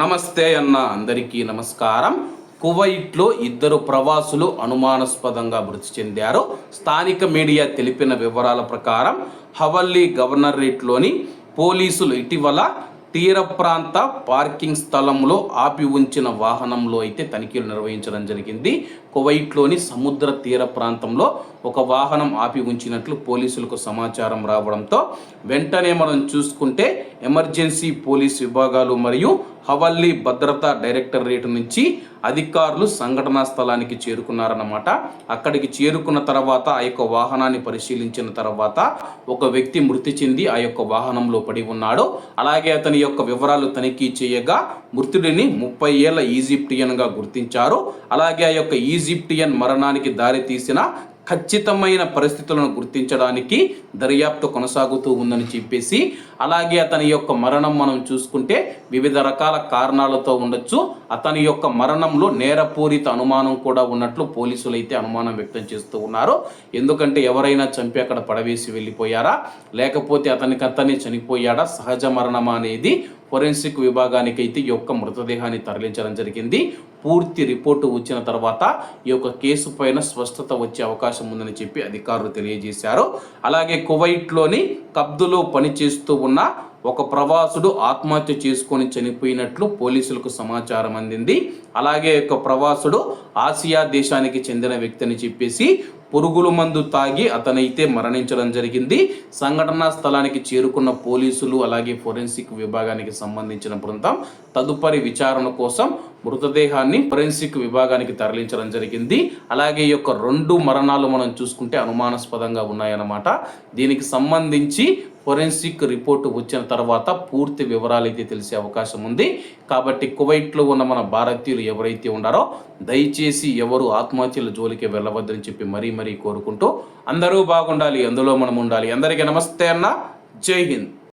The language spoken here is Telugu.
నమస్తే అన్న అందరికీ నమస్కారం. కువైట్లో ఇద్దరు ప్రవాసులు అనుమానాస్పదంగా మృతి చెందారు. స్థానిక మీడియా తెలిపిన వివరాల ప్రకారం హవల్లీ గవర్నరేట్లోని పోలీసులు ఇటీవల తీర ప్రాంత పార్కింగ్ స్థలంలో ఆపి ఉంచిన వాహనంలో అయితే తనిఖీలు నిర్వహించడం జరిగింది. కువైట్లోని సముద్ర తీర ప్రాంతంలో ఒక వాహనం ఆపి ఉంచినట్లు పోలీసులకు సమాచారం రావడంతో వెంటనే మనం చూసుకుంటే ఎమర్జెన్సీ పోలీస్ విభాగాలు మరియు హవల్లీ భద్రతా డైరెక్టరేట్ నుంచి అధికారులు సంఘటనా స్థలానికి చేరుకున్నారన్నమాట. అక్కడికి చేరుకున్న తర్వాత ఆ యొక్క వాహనాన్ని పరిశీలించిన తర్వాత ఒక వ్యక్తి మృతి చెంది ఆ యొక్క వాహనంలో పడి ఉన్నాడు. అలాగే అతని యొక్క వివరాలు తనిఖీ చేయగా మృతుడిని ముప్పై ఏళ్ళ ఈజిప్టియన్గా గుర్తించారు. అలాగే ఆ యొక్క ఈజిప్టియన్ మరణానికి దారి తీసిన ఖచ్చితమైన పరిస్థితులను గుర్తించడానికి దర్యాప్తు కొనసాగుతూ ఉందని చెప్పేసి అలాగే అతని యొక్క మరణం మనం చూసుకుంటే వివిధ రకాల కారణాలతో ఉండొచ్చు. అతని యొక్క మరణంలో నేరపూరిత అనుమానం కూడా ఉన్నట్లు పోలీసులు అయితే అనుమానం వ్యక్తం చేస్తూ ఉన్నారు. ఎందుకంటే ఎవరైనా చంపి అక్కడ పడవేసి వెళ్ళిపోయారా? లేకపోతే అతనికి అతనే చనిపోయాడా? సహజ మరణమా అనేది ఫోరెన్సిక్ విభాగానికి అయితే ఈ యొక్క మృతదేహాన్ని తరలించడం జరిగింది. పూర్తి రిపోర్టు వచ్చిన తర్వాత ఈ యొక్క కేసు పైన స్పష్టత వచ్చే అవకాశం ఉందని చెప్పి అధికారులు తెలియజేశారు. అలాగే కువైట్లోని కబ్దులో పనిచేస్తూ ఉన్న ఒక ప్రవాసుడు ఆత్మహత్య చేసుకొని చనిపోయినట్లు పోలీసులకు సమాచారం అందింది. అలాగే ఒక ప్రవాసుడు ఆసియా దేశానికి చెందిన వ్యక్తి అని చెప్పేసి పురుగుల మందు తాగి అతనైతే మరణించడం జరిగింది. సంఘటనా స్థలానికి చేరుకున్న పోలీసులు అలాగే ఫోరెన్సిక్ విభాగానికి సంబంధించిన బృందం తదుపరి విచారణ కోసం మృతదేహాన్ని ఫోరెన్సిక్ విభాగానికి తరలించడం జరిగింది. అలాగే ఈ యొక్క రెండు మరణాలు మనం చూసుకుంటే అనుమానాస్పదంగా ఉన్నాయన్నమాట. దీనికి సంబంధించి ఫోరెన్సిక్ రిపోర్ట్ వచ్చిన తర్వాత పూర్తి వివరాలు అయితే తెలిసే అవకాశం ఉంది. కాబట్టి కువైట్లో ఉన్న మన భారతీయులు ఎవరైతే ఉన్నారో దయచేసి ఎవరు ఆత్మహత్యల జోలికి వెళ్ళవద్దని చెప్పి మరీ మరీ కోరుకుంటూ అందరూ బాగుండాలి అందులో మనం ఉండాలి. అందరికీ నమస్తే అన్న. జై హింద్.